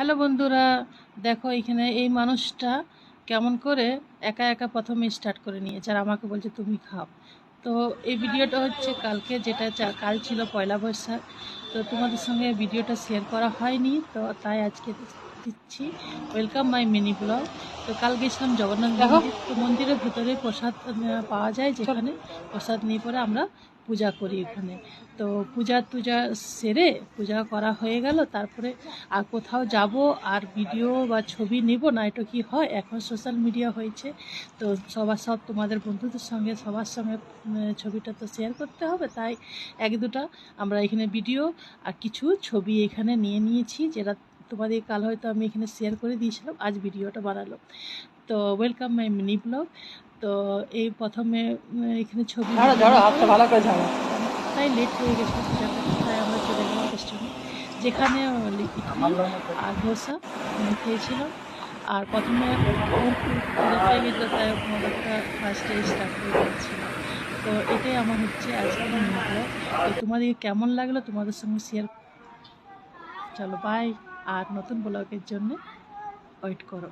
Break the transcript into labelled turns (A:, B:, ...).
A: Hello বন্ধুরা দেখো এখানে এই মানুষটা কেমন করে একা একা প্রথমে স্টার্ট করে নিয়েছে আর আমাকে বলছে তুমি খাও। তো এই ভিডিওটা হচ্ছে কালকে যেটা কাল ছিল পয়লা বৈশাখ। তো তোমাদের সঙ্গে ভিডিওটা শেয়ার করা হয়নি তো তাই আজকে দিচ্ছি। ওয়েলকাম মাই মিনি ব্লগ তো কাল গেছিলাম জগন্নাথ মন্দির। তো মন্দিরের ভিতরে প্রসাদ পাওয়া যায় যেখানে। প্রসাদ নিয়ে পরে আমরা পূজা করি এখানে। তো পূজা টুজা সেরে পূজা করা হয়ে গেল, তারপরে আর কোথাও যাব আর ভিডিও বা ছবি নেব না, এটা কি হয়? এখন সোশ্যাল মিডিয়া হয়েছে, তো সবার সব তোমাদের বন্ধুদের সঙ্গে, সবার সঙ্গে ছবিটা তো শেয়ার করতে হবে, তাই এক দুটা আমরা এখানে ভিডিও আর কিছু ছবি এখানে নিয়ে নিয়েছি, যেটা তোমাদের কাল হয়তো আমি এখানে শেয়ার করে দিয়েছিলাম, আজ ভিডিওটা বানালো তো ওয়েলকাম মাই মিনি ব্লগ তো এই প্রথমে এখানে ছবি
B: ভালো করে
A: তাই লেট হয়ে গেছে তাই আমরা চলে গেলাম রেস্টুরেন্টে যেখানে আর ধোসা খেয়েছিলাম আর প্রথমে গেছিল তাই ফার্স্টে স্টার্ট করে দিয়েছিলাম তো এটাই আমার হচ্ছে আজকে ব্লগ তো তোমাদের কেমন লাগল তোমাদের সঙ্গে শেয়ার চলো বাই আর নতুন ব্লগের জন্য ওয়েট করো।